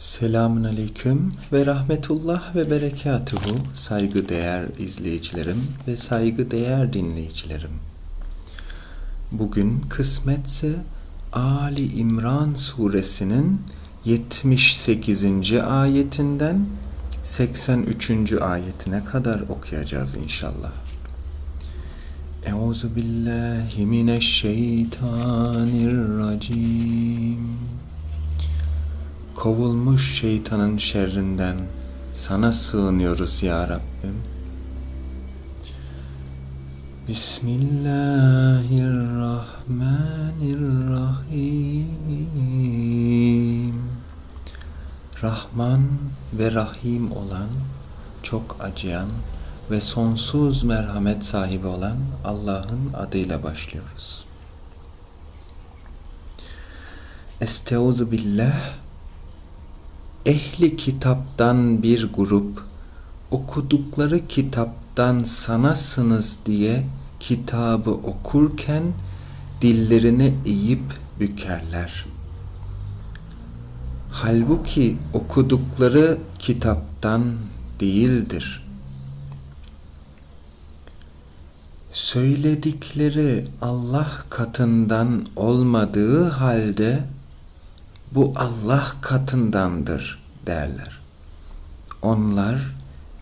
Selamun Aleyküm ve Rahmetullah ve Berekatuhu saygıdeğer izleyicilerim ve saygıdeğer dinleyicilerim. Bugün kısmetse Ali İmran suresinin 78. ayetinden 83. ayetine kadar okuyacağız inşallah. Euzu billahi mineşşeytanirracim. Kovulmuş şeytanın şerrinden sana sığınıyoruz ya Rabbim. Bismillahirrahmanirrahim. Rahman ve Rahim olan, çok acıyan ve sonsuz merhamet sahibi olan Allah'ın adıyla başlıyoruz. Estaizu billah ehli kitaptan bir grup okudukları kitaptan sanasınız diye kitabı okurken dillerini eğip bükerler. Halbuki okudukları kitaptan değildir. Söyledikleri Allah katından olmadığı halde bu Allah katındandır derler. Onlar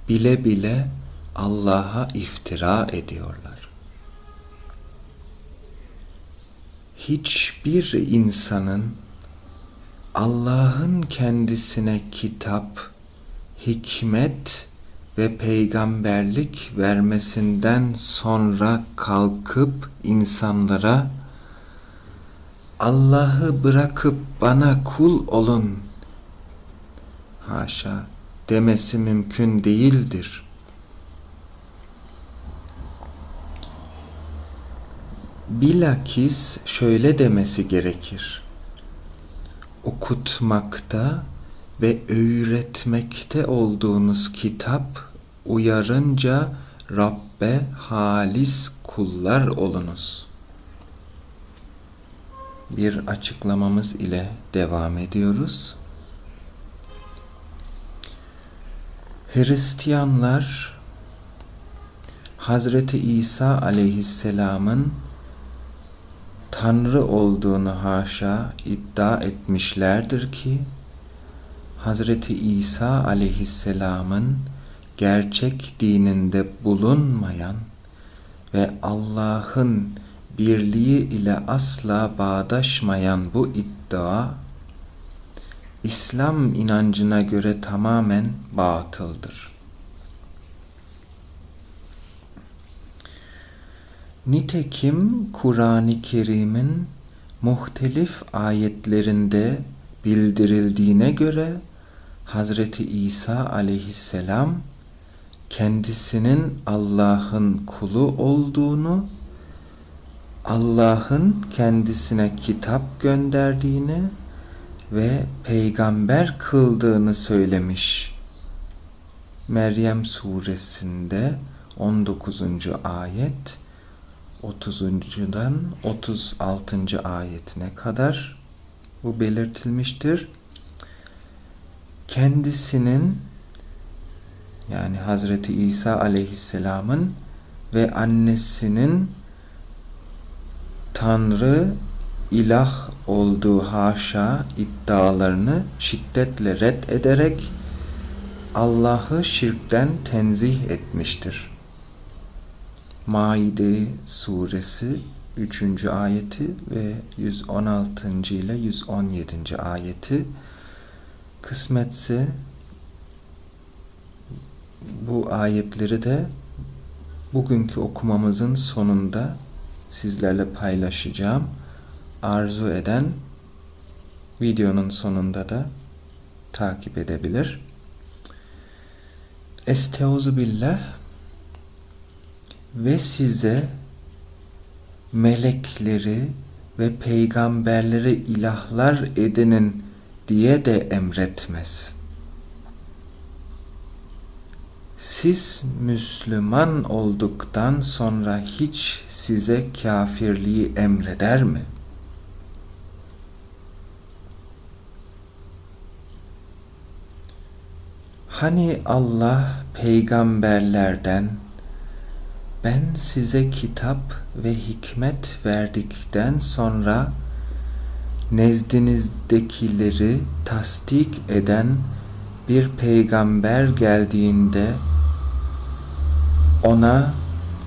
bile bile Allah'a iftira ediyorlar. Hiçbir insanın Allah'ın kendisine kitap, hikmet ve peygamberlik vermesinden sonra kalkıp insanlara Allah'ı bırakıp bana kul olun haşa demesi mümkün değildir. Bilakis şöyle demesi gerekir. Okutmakta ve öğretmekte olduğunuz kitap uyarınca Rabbe halis kullar olunuz. Bir açıklamamız ile devam ediyoruz. Hristiyanlar Hazreti İsa aleyhisselamın Tanrı olduğunu haşa iddia etmişlerdir ki Hazreti İsa aleyhisselamın gerçek dininde bulunmayan ve Allah'ın birliği ile asla bağdaşmayan bu iddia İslam inancına göre tamamen batıldır. Nitekim Kur'an-ı Kerim'in muhtelif ayetlerinde bildirildiğine göre Hazreti İsa aleyhisselam kendisinin Allah'ın kulu olduğunu, Allah'ın kendisine kitap gönderdiğini ve peygamber kıldığını söylemiş. Meryem suresinde 19. ayet 30.dan 36. ayetine kadar bu belirtilmiştir. Kendisinin yani Hazreti İsa aleyhisselamın ve annesinin Tanrı ilah olduğu haşa iddialarını şiddetle red ederek Allah'ı şirkten tenzih etmiştir. Maide suresi 3. ayeti ve 116. ile 117. ayeti kısmetse bu ayetleri de bugünkü okumamızın sonunda sizlerle paylaşacağım. Arzu eden videonun sonunda da takip edebilir. Esteuzu billah ve size melekleri ve peygamberleri ilahlar edinin diye de emretmez. Siz Müslüman olduktan sonra hiç size kafirliği emreder mi? Hani Allah peygamberlerden ben size kitap ve hikmet verdikten sonra nezdinizdekileri tasdik eden bir peygamber geldiğinde ona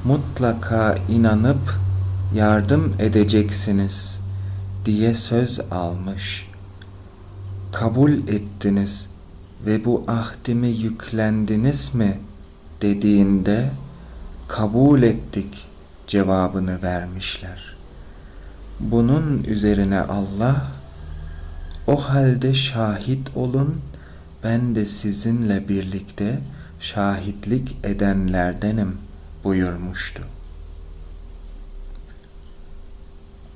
mutlaka inanıp yardım edeceksiniz diye söz almış. Kabul ettiniz ve bu ahdimi yüklendiniz mi dediğinde kabul ettik cevabını vermişler. Bunun üzerine Allah o halde şahit olun ben de sizinle birlikte şahitlik edenlerdenim buyurmuştu.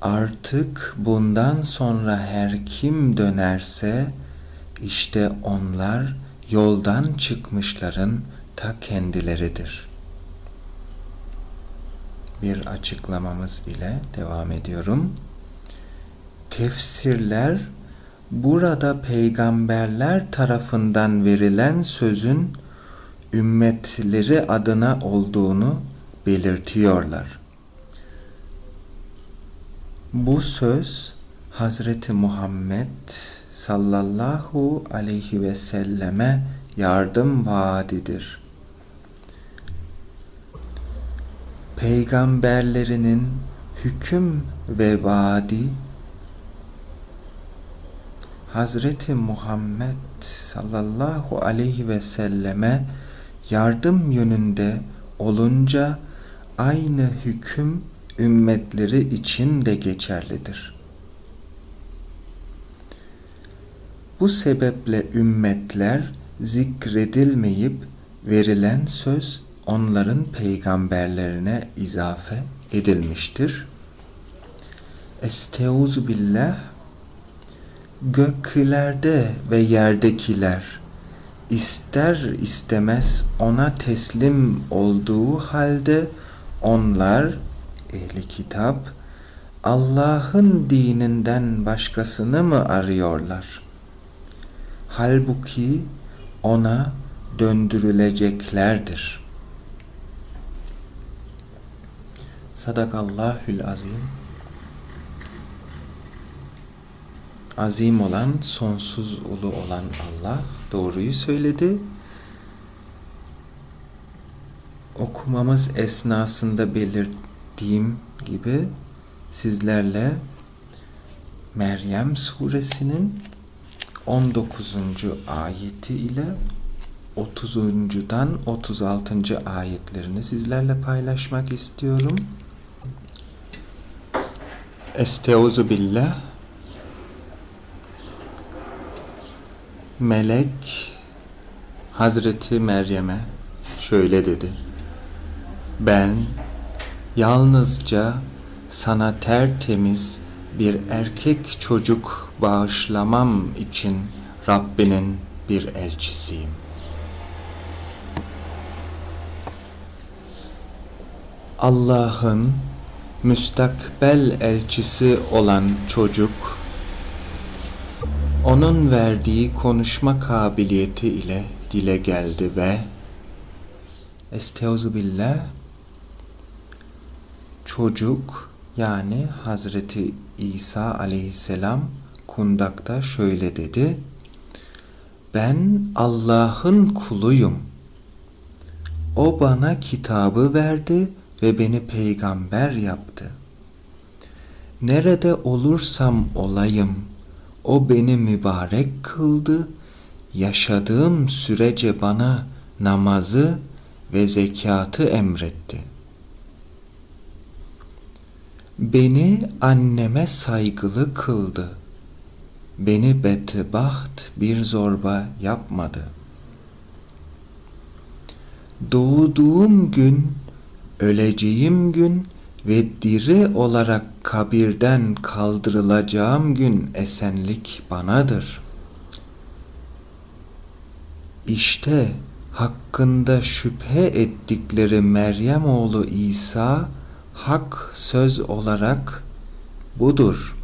Artık bundan sonra her kim dönerse işte onlar yoldan çıkmışların ta kendileridir. Bir açıklamamız ile devam ediyorum. Tefsirler burada peygamberler tarafından verilen sözün ümmetleri adına olduğunu belirtiyorlar. Bu söz Hazreti Muhammed sallallahu aleyhi ve selleme yardım vaadidir. Peygamberlerinin hüküm ve vaadi Hazreti Muhammed sallallahu aleyhi ve selleme yardım yönünde olunca aynı hüküm ümmetleri için de geçerlidir. Bu sebeple ümmetler zikredilmeyip verilen söz onların peygamberlerine izafe edilmiştir. Esteuzu billah göklerde ve yerdekiler ister istemez ona teslim olduğu halde onlar ehli kitap Allah'ın dininden başkasını mı arıyorlar? Halbuki ona döndürüleceklerdir. Sadakallahül azim. Azim olan, sonsuz ulu olan Allah doğruyu söyledi. Okumamız esnasında belirttiğim gibi sizlerle Meryem suresinin 19. ayeti ile 30.dan 36. ayetlerini sizlerle paylaşmak istiyorum. Esteuzu billah Melek Hazreti Meryem'e şöyle dedi. Ben yalnızca sana tertemiz bir erkek çocuk bağışlamam için Rabbinin bir elçisiyim. Allah'ın müstakbel elçisi olan çocuk onun verdiği konuşma kabiliyeti ile dile geldi ve Esteuzu billah çocuk yani Hazreti İsa aleyhisselam kundakta şöyle dedi. Ben Allah'ın kuluyum. O bana kitabı verdi ve beni peygamber yaptı. Nerede olursam olayım, o beni mübarek kıldı, yaşadığım sürece bana namazı ve zekatı emretti. Beni anneme saygılı kıldı. Beni betbaht bir zorba yapmadı. Doğduğum gün öleceğim gün ve diri olarak kabirden kaldırılacağım gün esenlik banadır. İşte hakkında şüphe ettikleri Meryem oğlu İsa hak söz olarak budur.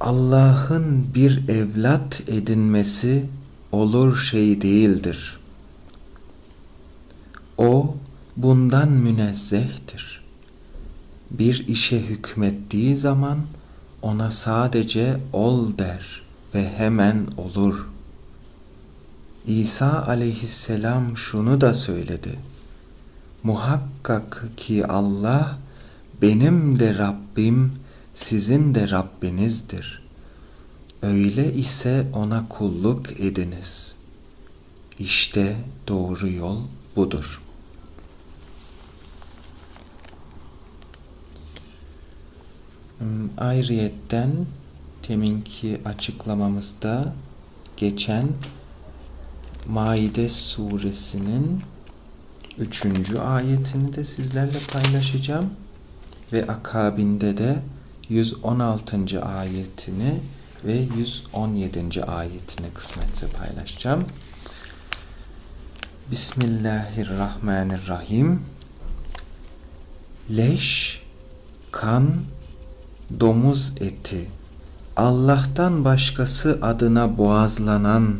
Allah'ın bir evlat edinmesi olur şey değildir. O bundan münezzehtir. Bir işe hükmettiği zaman ona sadece ol der ve hemen olur. İsa aleyhisselam şunu da söyledi. Muhakkak ki Allah benim de Rabbim, sizin de Rabbinizdir. Öyle ise ona kulluk ediniz. İşte doğru yol budur. Ayrıyetten teminki açıklamamızda geçen Maide suresinin üçüncü ayetini de sizlerle paylaşacağım ve akabinde de 116. ayetini ve 117. ayetini kısmetse paylaşacağım. Bismillahirrahmanirrahim. Leş, kan, domuz eti, Allah'tan başkası adına boğazlanan,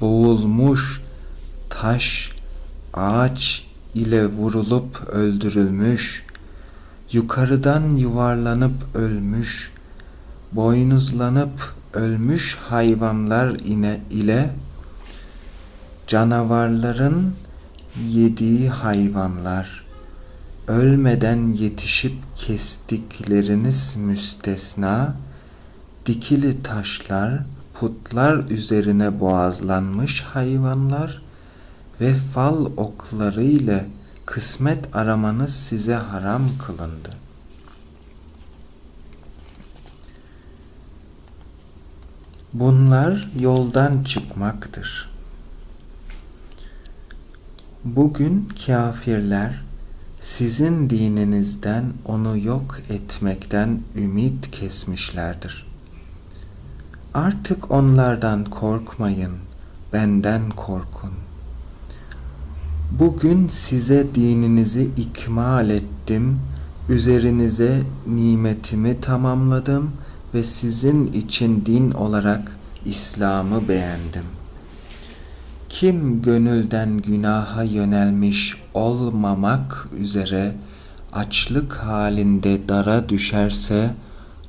boğulmuş, taş, ağaç ile vurulup öldürülmüş, yukarıdan yuvarlanıp ölmüş, boynuzlanıp ölmüş hayvanlar ine ile canavarların yediği hayvanlar, ölmeden yetişip kestikleriniz müstesna, dikili taşlar, putlar üzerine boğazlanmış hayvanlar ve fal okları ile kısmet aramanız size haram kılındı. Bunlar yoldan çıkmaktır. Bugün kafirler sizin dininizden onu yok etmekten ümit kesmişlerdir. Artık onlardan korkmayın, benden korkun. Bugün size dininizi ikmal ettim, üzerinize nimetimi tamamladım ve sizin için din olarak İslam'ı beğendim. Kim gönülden günaha yönelmiş olmamak üzere açlık halinde dara düşerse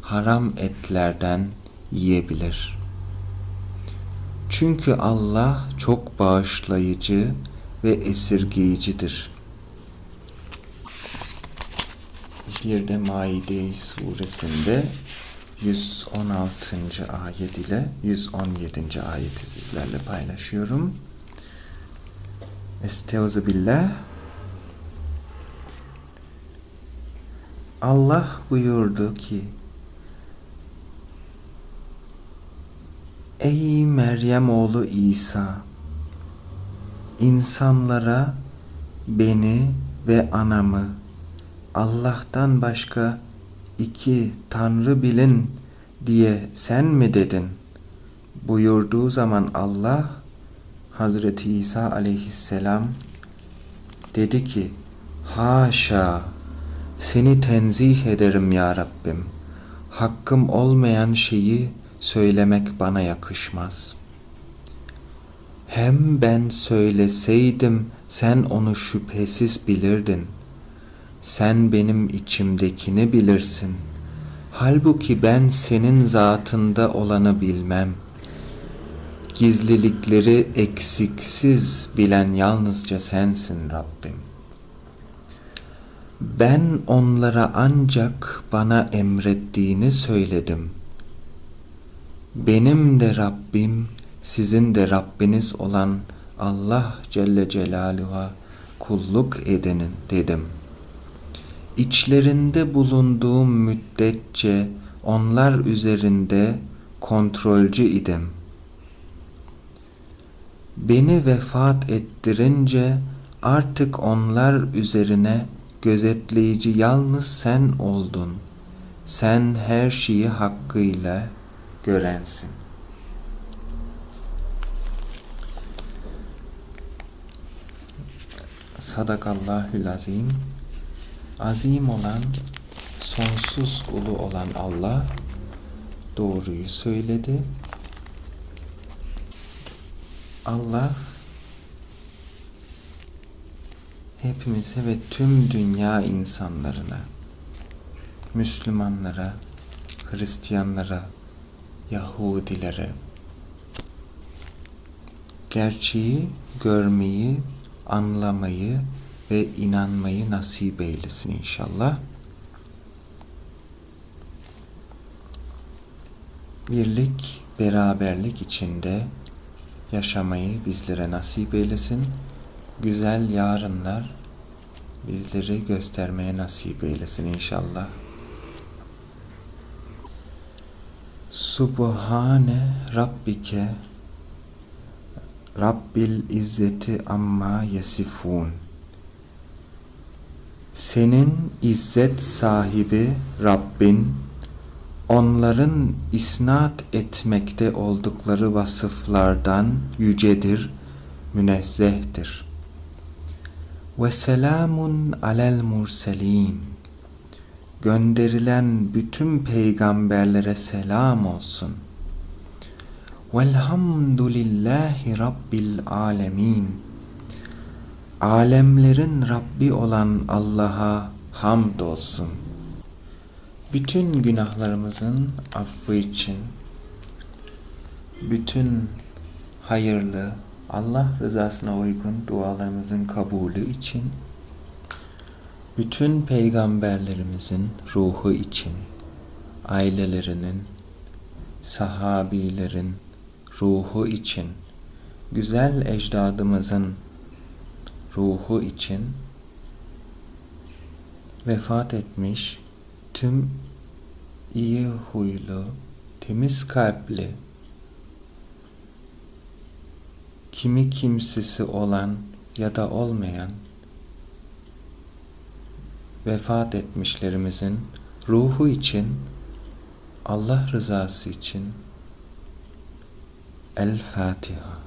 haram etlerden yiyebilir. Çünkü Allah çok bağışlayıcı ve esirgeyicidir. Bir de Maide suresinde 116. ayet ile 117. ayeti sizlerle paylaşıyorum. Estaizu billah. Allah buyurdu ki Ey Meryem oğlu İsa insanlara beni ve anamı Allah'tan başka iki tanrı bilin diye sen mi dedin? buyurduğu zaman Allah Hazreti İsa aleyhisselam dedi ki haşa seni tenzih ederim ya Rabbim hakkım olmayan şeyi söylemek bana yakışmaz. Hem ben söyleseydim sen onu şüphesiz bilirdin. Sen benim içimdekini bilirsin. Halbuki ben senin zatında olanı bilmem. Gizlilikleri eksiksiz bilen yalnızca sensin Rabbim. Ben onlara ancak bana emrettiğini söyledim.'' benim de Rabbim, sizin de Rabbiniz olan Allah Celle Celaluhu'ya kulluk edenin dedim. İçlerinde bulunduğum müddetçe onlar üzerinde kontrolcü idim. Beni vefat ettirince artık onlar üzerine gözetleyici yalnız sen oldun. Sen her şeyi hakkıyla görensin. Sadakallahül azim. Azim olan, sonsuz ulu olan Allah, doğruyu söyledi. Allah hepimize ve tüm dünya insanlarına, Müslümanlara, Hristiyanlara, Yahudilere gerçeği görmeyi, anlamayı ve inanmayı nasip eylesin inşallah. Birlik, beraberlik içinde yaşamayı bizlere nasip eylesin. Güzel yarınlar bizleri göstermeye nasip eylesin inşallah. Subhane Rabbike Rabbil İzzeti amma yesifun Senin izzet sahibi Rabbin onların isnat etmekte oldukları vasıflardan yücedir, münezzehtir. Ve selamun alel murselin gönderilen bütün peygamberlere selam olsun. Velhamdülillahi Rabbil alemin. Alemlerin Rabbi olan Allah'a hamd olsun. Bütün günahlarımızın affı için, bütün hayırlı, Allah rızasına uygun dualarımızın kabulü için, bütün peygamberlerimizin ruhu için, ailelerinin, sahabilerin ruhu için, güzel ecdadımızın ruhu için vefat etmiş tüm iyi huylu, temiz kalpli, kimi kimsesi olan ya da olmayan vefat etmişlerimizin ruhu için, Allah rızası için El Fatiha.